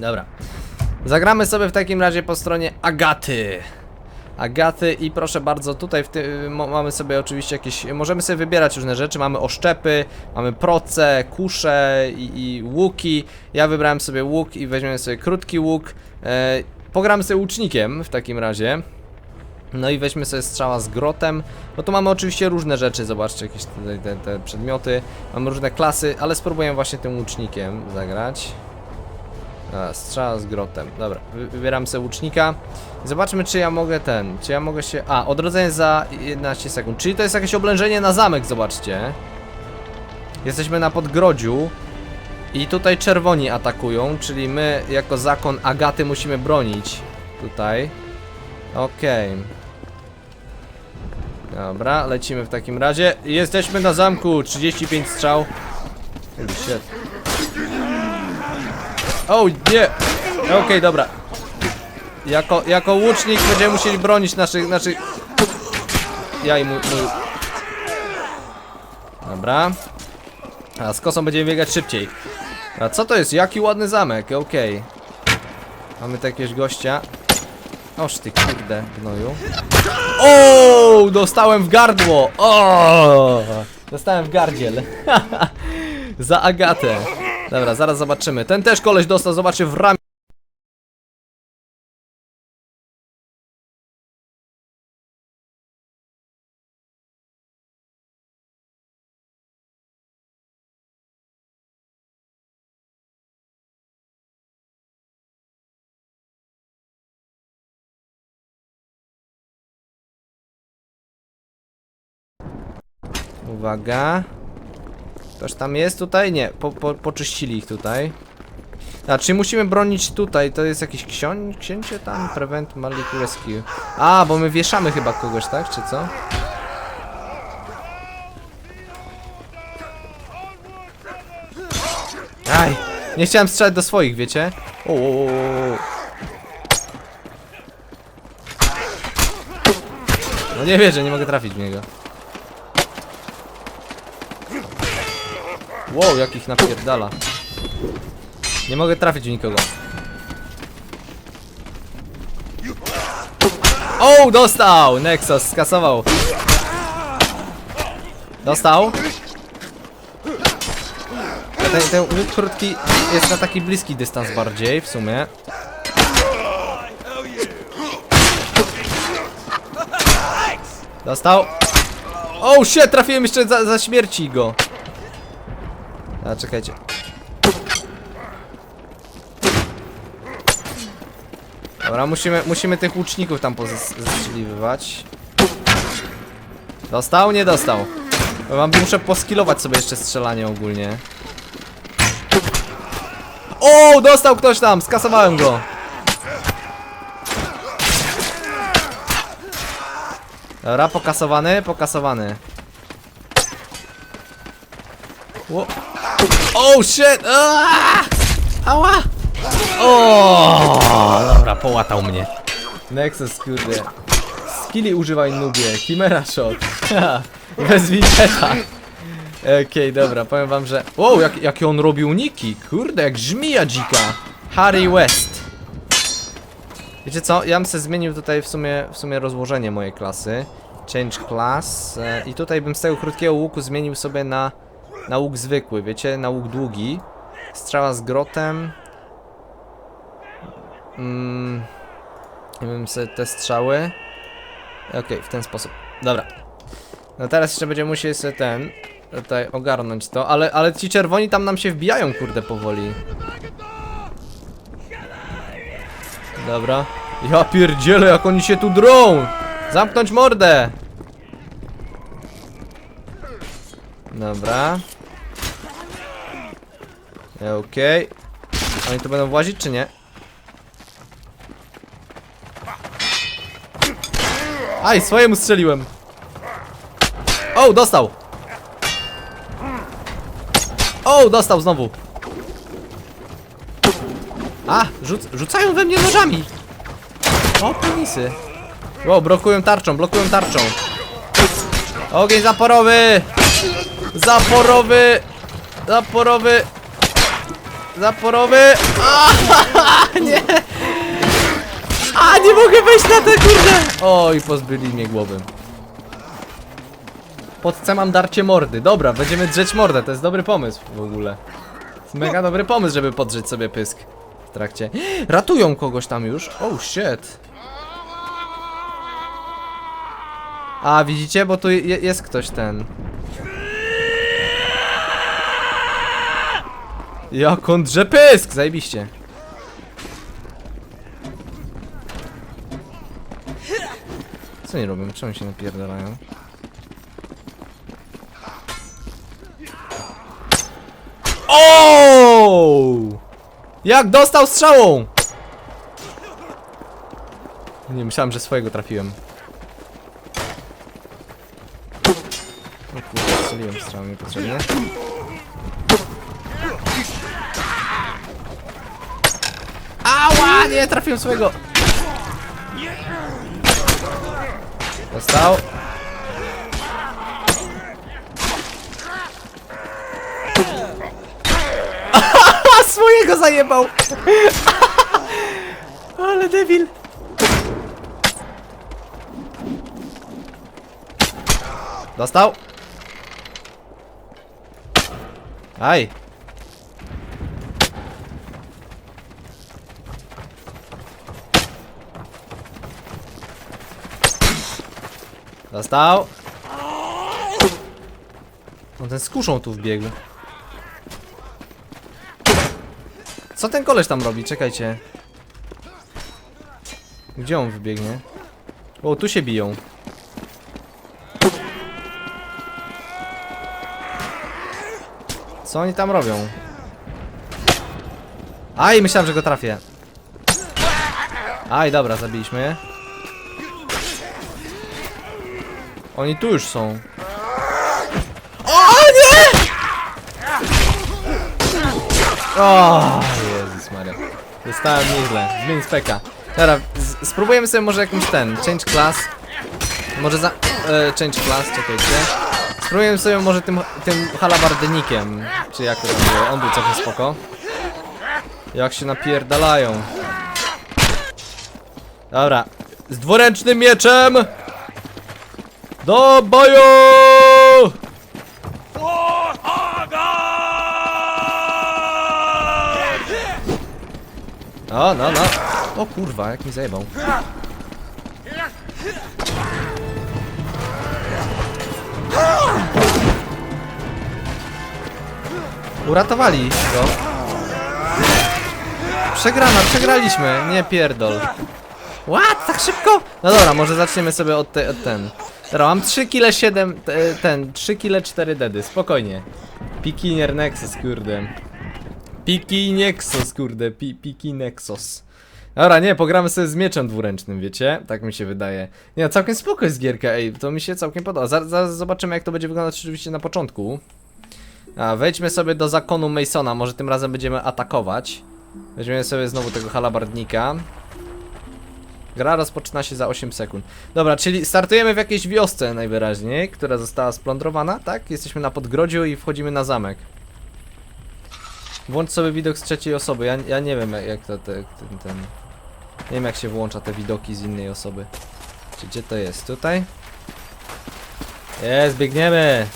Dobra. Zagramy sobie w takim razie po stronie Agaty. Agaty i proszę bardzo, tutaj tym mamy sobie oczywiście jakieś, możemy sobie wybierać różne rzeczy, mamy oszczepy, mamy proce, kusze i, i łuki. Ja wybrałem sobie łuk i weźmiemy sobie krótki łuk. E, pogramy sobie łucznikiem w takim razie. No i weźmy sobie strzała z grotem. No tu mamy oczywiście różne rzeczy, zobaczcie jakieś tutaj te, te przedmioty. Mamy różne klasy, ale spróbuję właśnie tym łucznikiem zagrać. A, strzała z grotem. Dobra, wy- wybieram sobie łucznika. Zobaczmy, czy ja mogę ten. Czy ja mogę się. A, odrodzenie za 11 sekund. Czyli to jest jakieś oblężenie na zamek, zobaczcie. Jesteśmy na podgrodziu. I tutaj czerwoni atakują, czyli my jako zakon Agaty musimy bronić. Tutaj. Okej. Dobra, lecimy w takim razie. Jesteśmy na zamku. 35 strzał. Holy shit. O, nie! Okej, dobra. Jako, jako łucznik będziemy musieli bronić naszych, naszych... Ja i mój, mój... Dobra. A z kosą będziemy biegać szybciej. A co to jest? Jaki ładny zamek, okej. Mamy tu jakiegoś gościa. Oż ty kurde, gnoju. O, dostałem w gardło! O, dostałem w gardziel. Za Agatę. Dobra, zaraz zobaczymy. Ten też koleś dostał, zobaczy w ramię. Uwaga. Ktoś tam jest tutaj? Nie, po, po, poczyścili ich tutaj. Czyli musimy bronić tutaj, to jest jakiś ksiąń, księcie tam? Prevent Malik Rescue. A, bo my wieszamy chyba kogoś, tak? Czy co? Aj, nie chciałem strzelać do swoich, wiecie? O, o, o, o. No nie wierzę, nie mogę trafić w niego. Wow, jakich napierdala. Nie mogę trafić w nikogo. O, dostał! Nexus skasował. Dostał. Ten, ten łuk krótki jest na taki bliski dystans bardziej, w sumie. Dostał. O, shit, trafiłem jeszcze za, za śmierci go. A, czekajcie. Dobra, musimy, musimy tych łuczników tam pozestrzeliwywać. Dostał? Nie dostał. Mam, muszę poskilować sobie jeszcze strzelanie ogólnie. O, dostał ktoś tam! Skasowałem go! Dobra, pokasowany, pokasowany. Ło Oh shit! Aaaa! Ała! O, dobra, połatał mnie. Nexus, kurde. Skilli używaj nubie. Chimera shot. Bez wideta. Okej, dobra, powiem wam, że... Wow, jak, jakie on robił niki. Kurde, jak żmija dzika. Harry West. Wiecie co? Ja bym sobie zmienił tutaj w sumie, w sumie rozłożenie mojej klasy. Change class. E, I tutaj bym z tego krótkiego łuku zmienił sobie na, na łuk zwykły, wiecie? Na łuk długi. Strzała z grotem. Mm, ja bym sobie te strzały. Okej, w ten sposób. Dobra. No teraz jeszcze będziemy musieli sobie ten. Tutaj ogarnąć to, ale, ale ci czerwoni tam nam się wbijają, kurde, powoli. Dobra. Ja pierdzielę, jak oni się tu drą! Zamknąć mordę! Dobra. Okej. Oni tu będą włazić, czy nie? Aj, swojemu strzeliłem. O, dostał. O, dostał znowu. A, rzuc rzucają we mnie nożami. O, penisy. O, blokują tarczą, blokują tarczą. Ogień zaporowy. Zaporowy. Zaporowy. Zaporowy! A, nie! A, nie mogę wejść na tę kurde! Oj, pozbyli mnie głowy. Podce mam darcie mordy. Dobra, będziemy drzeć mordę, to jest dobry pomysł w ogóle. Mega dobry pomysł, żeby podrzeć sobie pysk w trakcie. Ratują kogoś tam już. Oh shit. A, widzicie, bo tu jest ktoś ten. Jak on drze pysk! Zajebiście. Co nie robią? Czemu się napierdalają? O! Jak dostał strzałą! Nie myślałem, że swojego trafiłem. O kurde, strzeliłem strzałą niepotrzebnie. Nie, trafiłem swojego! Dostał. Swojego zajebał! Ale debil! Dostał? Aj! Dostał. On ten z kuszą tu wbiegł. Co ten koleś tam robi? Czekajcie. Gdzie on wybiegnie? O, tu się biją. Co oni tam robią? Aj, myślałem, że go trafię. Aj, dobra, zabiliśmy. Oni tu już są. O nie! O Jezus Maria. Dostałem nieźle. Zmień speka. Dobra, spróbujemy sobie może jakimś ten. Change class. Może za... E, change class, czekajcie. Spróbujemy sobie może tym, tym halabardynikiem. Czy jak to tam było? On był całkiem spoko. Jak się napierdalają. Dobra. Z dwuręcznym mieczem! Do boju! O, no, no. O kurwa, jak mi zajebał. Uratowali go. Przegrana, przegraliśmy. Nie pierdol. What? Tak szybko? No dobra, może zaczniemy sobie od, te, od ten. Dobra, mam 3 kile 7, te, ten, 3 kile 4 dedy, spokojnie. Pikinier Nexus, kurde. Piki Nexus, kurde, Pi, Piki Nexus. Dobra, nie, pogramy sobie z mieczem dwuręcznym, wiecie? Tak mi się wydaje. Nie, całkiem spoko jest gierka, ej, to mi się całkiem podoba. Zaraz, zaraz zobaczymy, jak to będzie wyglądać oczywiście na początku. A, wejdźmy sobie do zakonu Masona, może tym razem będziemy atakować. Weźmiemy sobie znowu tego halabardnika. Gra rozpoczyna się za 8 sekund. Dobra, czyli startujemy w jakiejś wiosce najwyraźniej, która została splądrowana, tak? Jesteśmy na podgrodziu i wchodzimy na zamek. Włącz sobie widok z trzeciej osoby. Ja, ja nie wiem jak- to te, ten, ten. Nie wiem jak się włącza te widoki z innej osoby. Czy gdzie to jest? Tutaj? Jest, biegniemy!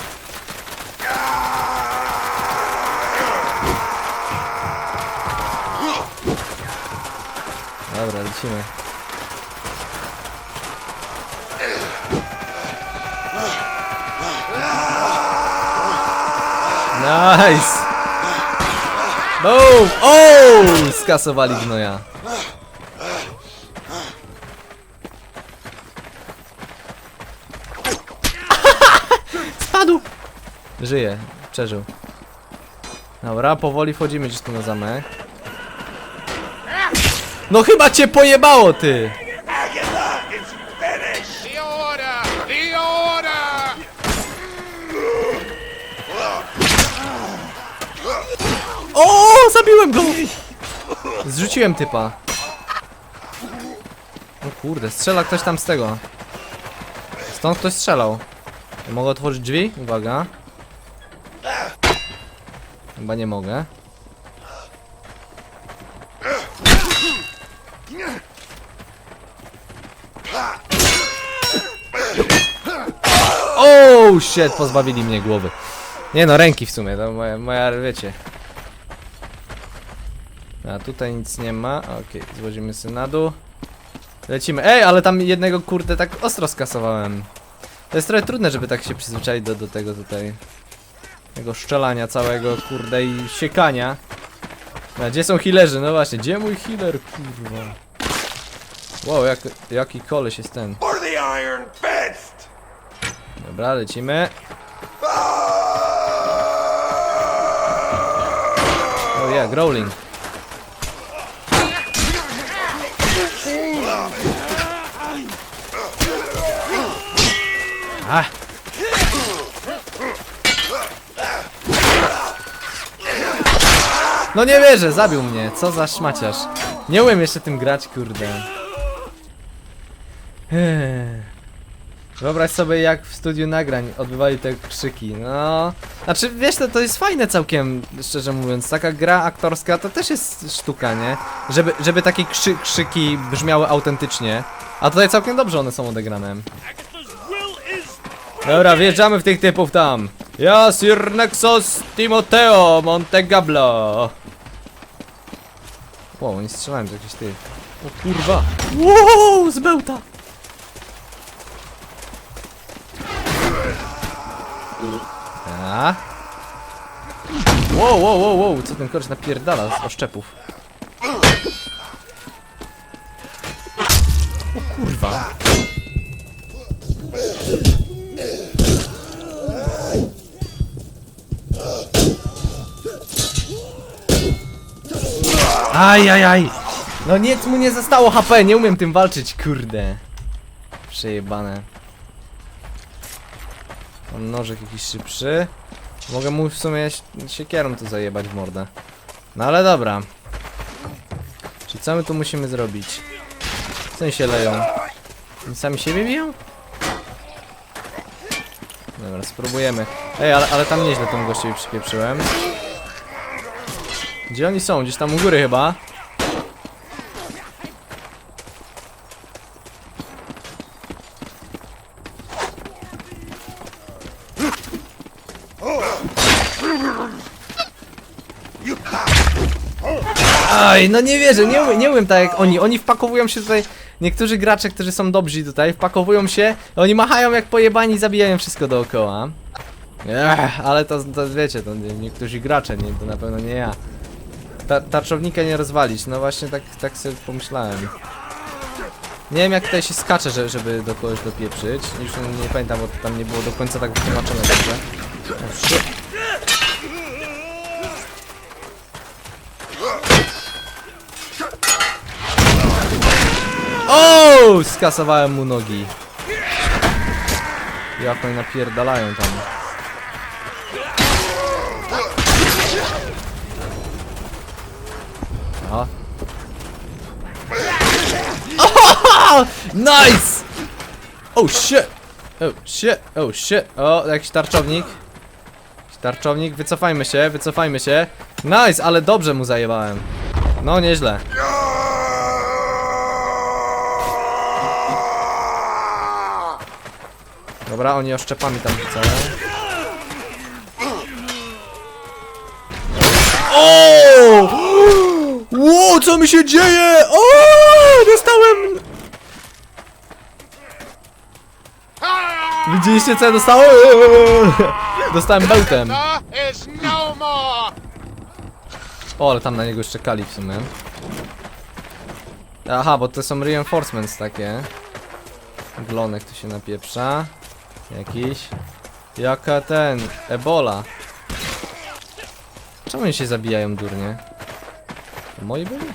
Dobra, lecimy. Nice! Boom! O! Skasowali gnoja. Spadł! Żyje, przeżył. Dobra, powoli wchodzimy gdzieś tu na zamek. No chyba cię pojebało, ty! O, zabiłem go! Zrzuciłem typa. O kurde, strzela ktoś tam z tego. Stąd ktoś strzelał. Mogę otworzyć drzwi? Uwaga. Chyba nie mogę. Oh shit, pozbawili mnie głowy. Nie no, ręki w sumie, to moja, moja wiecie. A tutaj nic nie ma. Okej, złożymy sobie na dół. Lecimy. Ej, ale tam jednego kurde tak ostro skasowałem. To jest trochę trudne, żeby tak się przyzwyczaić do, do tego tutaj. Tego szczelania całego, kurde, i siekania. A gdzie są healerzy? No właśnie, gdzie mój healer, kurwa? Wow, jak, jaki koleś jest ten. Dobra, lecimy. O yeah, growling. No nie wierzę, zabił mnie. Co za szmaciarz. Nie umiem jeszcze tym grać, kurde. Wyobraź sobie jak w studiu nagrań odbywali te krzyki, no... Znaczy, wiesz, to, to jest fajne całkiem, szczerze mówiąc, taka gra aktorska to też jest sztuka, nie? Żeby, żeby takie krzy, krzyki brzmiały autentycznie. A tutaj całkiem dobrze one są odegrane. Dobra, wjeżdżamy w tych typów tam. Ja, Sir Nexus Timoteo Montegablo. Wow, nie strzelałem z jakichś tych. O kurwa. Wow, z bełta. A? Wow, wow, wow, wow, co ten koleś napierdala z oszczepów? Aj, aj, aj. No nic mu nie zostało HP, nie umiem tym walczyć, kurde. Przejebane. Mam nożek jakiś szybszy. Mogę mu w sumie si- siekierą tu zajebać w mordę. No ale dobra. Czyli co my tu musimy zrobić? W sensie leją. Oni sami siebie biją? Dobra, spróbujemy. Ej, ale, ale tam nieźle temu gościowi przypieprzyłem. Gdzie oni są? Gdzieś tam u góry chyba. Aj, no nie wierzę, nie, umiem- nie umiem tak jak oni. Oni wpakowują się tutaj. Niektórzy gracze, którzy są dobrzy tutaj, wpakowują się, oni machają jak pojebani i zabijają wszystko dookoła. Ech, ale to, to wiecie, to nie- niektórzy gracze, nie, to na pewno nie ja. Ta, tarczownika nie rozwalić, no właśnie tak, tak sobie pomyślałem. Nie wiem jak tutaj się skacze, że, żeby do kogoś dopieprzyć. Już nie, pamiętam, bo tam nie było do końca tak wytłumaczone dobrze. O. O! Skasowałem mu nogi. Jak oni napierdalają tam. O. Oh, nice! Oh shit! Oh shit! Oh shit! O, jakiś tarczownik. Tarczownik, wycofajmy się, wycofajmy się. Nice, ale dobrze mu zajebałem. No, nieźle. Dobra, oni oszczepami tam rzucają. O! Ło, co mi się dzieje? O! Dostałem! Widzieliście co ja dostałem? Dostałem bełtem. O, ale tam na niego jeszcze czekali w sumie. Aha, bo to są reinforcements takie. Glonek tu się napieprza. Jakiś. Jaka ten? Ebola. Czemu oni się zabijają durnie? To moi byli?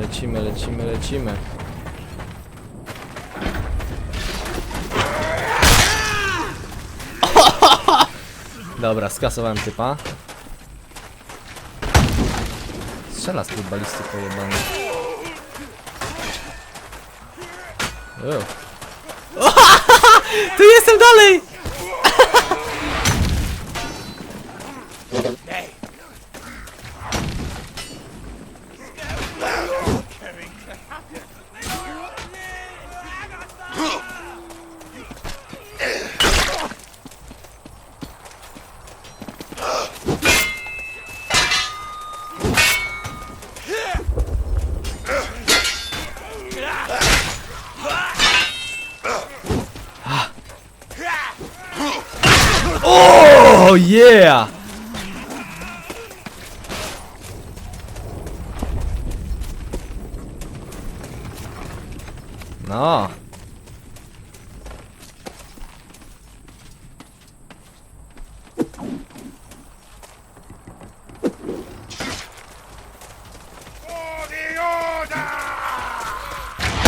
Lecimy, lecimy, lecimy. Dobra, skasowałem typa. Strzela z futbalisty pojebany. O. Tu jestem dalej! No.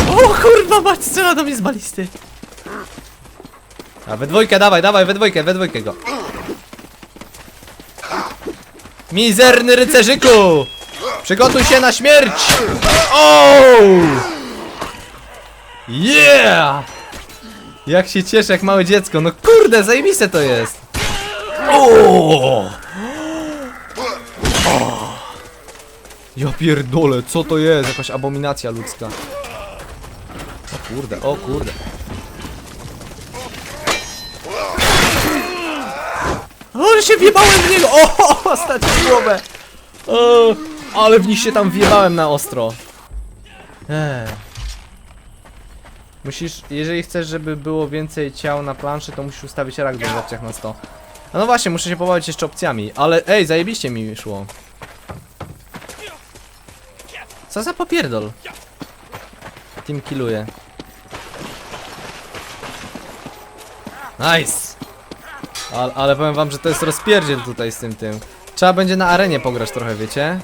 O kurwa mać, strzela do mnie z balisty. A we dwójkę, dawaj, dawaj, we dwójkę, we dwójkę go. Mizerny rycerzyku! Przygotuj się na śmierć! O! Yeah! Jak się cieszę, jak małe dziecko. No kurde, zajebiste to jest. O! Ja pierdolę, co to jest? Jakaś abominacja ludzka. O kurde, o kurde. O, że się wjebałem w niego! O, stać głowę! O, ale w nich się tam wjebałem na ostro. Ech. Musisz, jeżeli chcesz, żeby było więcej ciał na planszy, to musisz ustawić ragdoll w opcjach na 100. A no właśnie, muszę się pobawić jeszcze opcjami, ale ej, zajebiście mi szło. Co za popierdol? Team killuje. Nice! Ale, ale powiem wam, że to jest rozpierdziel tutaj z tym tym. Trzeba będzie na arenie pograć trochę, wiecie?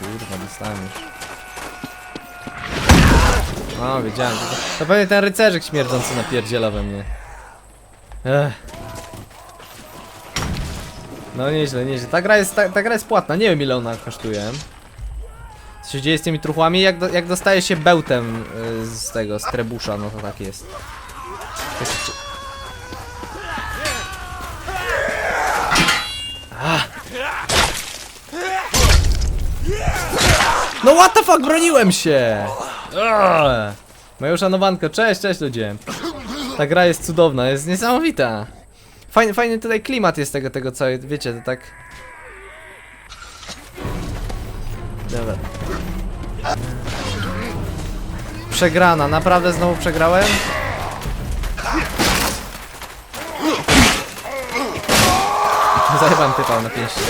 Kurwa, dostałem już. No, wiedziałem. To, to pewnie ten rycerzyk śmierdzący napierdziela we mnie. Ech. No nieźle, nieźle. Ta gra jest, ta, ta gra jest płatna, nie wiem ile ona kosztuje. Co się dzieje z tymi truchłami? Jak, do, jak dostaje się bełtem y, z tego, z trebusza, no to tak jest. No what the fuck, broniłem się! Ugh. Moja uszanowanko, cześć, cześć ludzie. Ta gra jest cudowna, jest niesamowita. Fajny, fajny tutaj klimat jest tego, tego całego, wiecie, to tak... Dobra. Przegrana, naprawdę znowu przegrałem? Zajebam typa na pięści.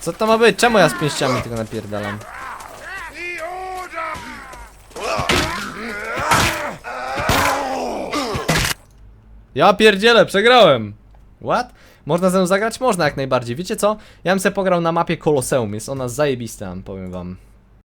Co to ma być? Czemu ja z pięściami tylko napierdalam? The order! Ja pierdzielę, przegrałem! What? Można ze mną zagrać? Można jak najbardziej. Wiecie co? Ja bym sobie pograł na mapie Koloseum, jest ona zajebista, powiem wam.